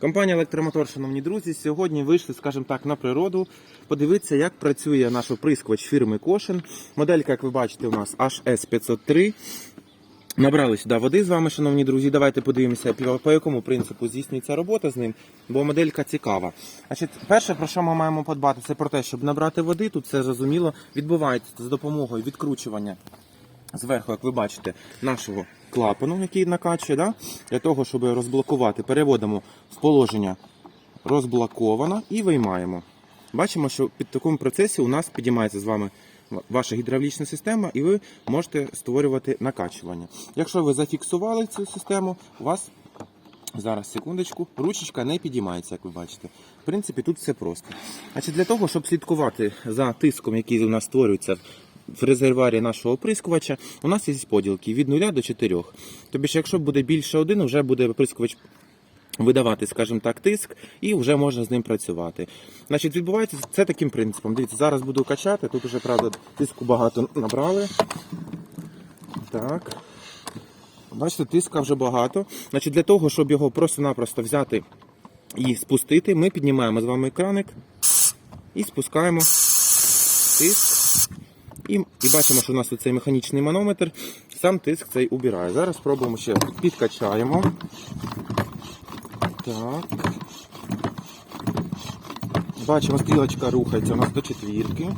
Компанія Електромотор, шановні друзі, сьогодні вийшли, скажімо так, на природу. Подивитися, як працює наш оприскувач фірми Кошен. Моделька, як ви бачите, у нас HS503. Набрали сюди води з вами, шановні друзі. Давайте подивимося, по- якому принципу здійснюється робота з ним, бо моделька цікава. Значить, перше, про що ми маємо подбати, це про те, щоб набрати води. Тут все зрозуміло відбувається за допомогою відкручування зверху, як ви бачите, нашого клапану, який накачує, да? для того, щоб розблокувати, переводимо в положення розблоковано і виймаємо. Бачимо, що під такому процесі у нас підіймається з вами ваша гідравлічна система, і ви можете створювати накачування. Якщо ви зафіксували цю систему, у вас Зараз, секундочку, ручечка не підіймається, як ви бачите. В принципі, тут все просто. Значить, для того, щоб слідкувати за тиском, який у нас створюється в резервуарі нашого оприскувача, у нас є поділки від 0 до 4. Тобто, якщо буде більше один, вже буде оприскувач видавати, скажімо так, тиск, і вже можна з ним працювати. Значить, відбувається це таким принципом. Дивіться, зараз буду качати. Тут вже, правда, тиску багато набрали. Так. Бачите, тиска вже багато. Значить, для того, щоб його просто-напросто взяти і спустити, ми піднімаємо з вами краник і спускаємо тиск. І, і бачимо, що у нас цей механічний манометр, сам тиск цей убирає. Зараз спробуємо ще підкачаємо. Так. Бачимо, стрілочка рухається у нас до четвірки.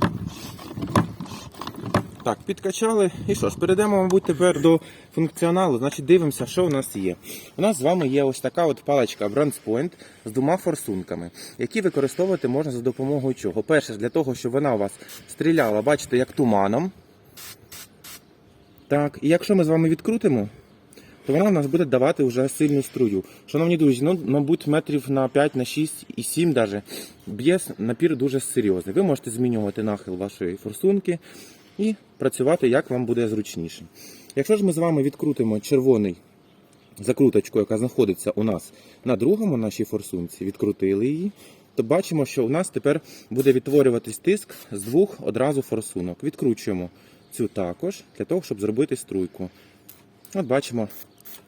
Так, підкачали. І що ж, перейдемо, мабуть, тепер до функціоналу. Значить, дивимося, що у нас є. У нас з вами є ось така от паличка Point з двома форсунками, які використовувати можна за допомогою чого. Перше, для того, щоб вона у вас стріляла, бачите, як туманом. Так, і якщо ми з вами відкрутимо, то вона у нас буде давати вже сильну струю. Шановні друзі, ну, мабуть, метрів на 5, на 6 і 7 даже б'є напір дуже серйозний. Ви можете змінювати нахил вашої форсунки і працювати як вам буде зручніше. Якщо ж ми з вами відкрутимо червоний закруточку, яка знаходиться у нас на другому нашій форсунці, відкрутили її, то бачимо, що у нас тепер буде відтворюватись тиск з двох одразу форсунок. Відкручуємо цю також для того, щоб зробити струйку. От бачимо,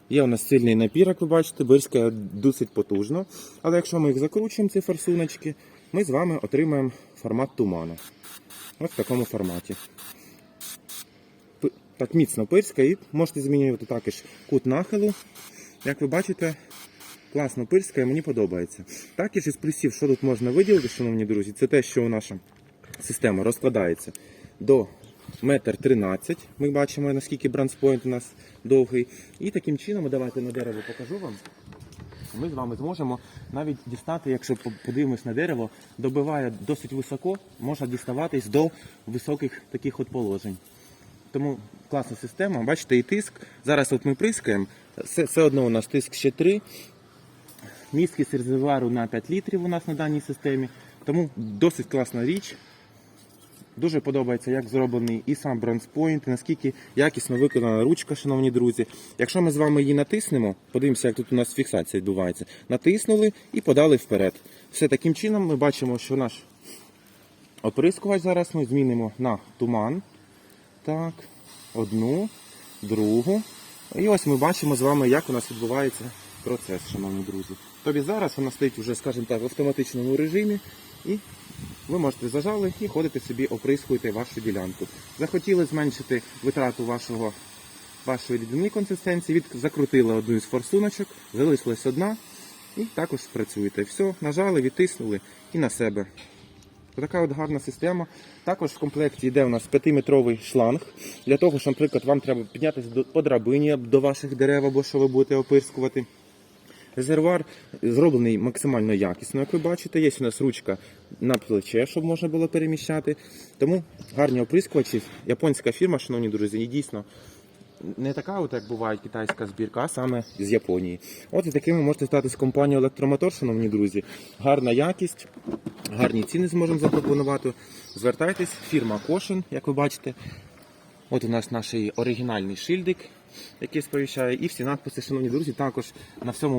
є у нас сильний напір, як ви бачите, бирська досить потужно. Але якщо ми їх закручуємо, ці форсуночки, ми з вами отримаємо формат туману. Ось в такому форматі. Так міцно пирська і можете змінювати також кут нахилу. Як ви бачите, класно пирська і мені подобається. Також із плюсів, що тут можна виділити, шановні друзі, це те, що наша система розкладається до метр тринадцять. Ми бачимо, наскільки бранспойнт у нас довгий. І таким чином, давайте на дерево покажу вам. Ми з вами зможемо навіть дістати, якщо подивимось на дерево, добиває досить високо, можна діставатись до високих таких от положень. Тому класна система. Бачите, і тиск. Зараз от ми прискаємо. Все, все одно у нас тиск ще 3. Місткість резервуару на 5 літрів у нас на даній системі. Тому досить класна річ. Дуже подобається, як зроблений і сам бронспойнт, наскільки якісно виконана ручка, шановні друзі. Якщо ми з вами її натиснемо, подивимося, як тут у нас фіксація відбувається. Натиснули і подали вперед. Все таким чином ми бачимо, що наш оприскувач зараз ми змінимо на туман. Так, одну, другу. І ось ми бачимо з вами, як у нас відбувається процес, шановні друзі. Тобі зараз вона стоїть вже, скажімо так, в автоматичному режимі. І ви можете зажали і ходите собі, оприскуєте вашу ділянку. Захотіли зменшити витрату вашого, вашої рідини консистенції, від, закрутили одну із форсуночок, залишилась одна, і також працюєте. Все, нажали, відтиснули і на себе. Така от гарна система. Також в комплекті йде у нас 5-метровий шланг. Для того, що, наприклад, вам треба піднятися по драбині до ваших дерев або що ви будете опирскувати. Резервуар зроблений максимально якісно, як ви бачите. Є у нас ручка на плече, щоб можна було переміщати. Тому гарні оприскувачі. Японська фірма, шановні друзі, і дійсно не така, от, як буває китайська збірка, а саме з Японії. От і такими можете стати з компанією Електромотор, шановні друзі. Гарна якість, гарні ціни зможемо запропонувати. Звертайтесь, фірма Кошин, як ви бачите. От у нас наш оригінальний шильдик, який сповіщає, і всі надписи, шановні друзі, також на всьому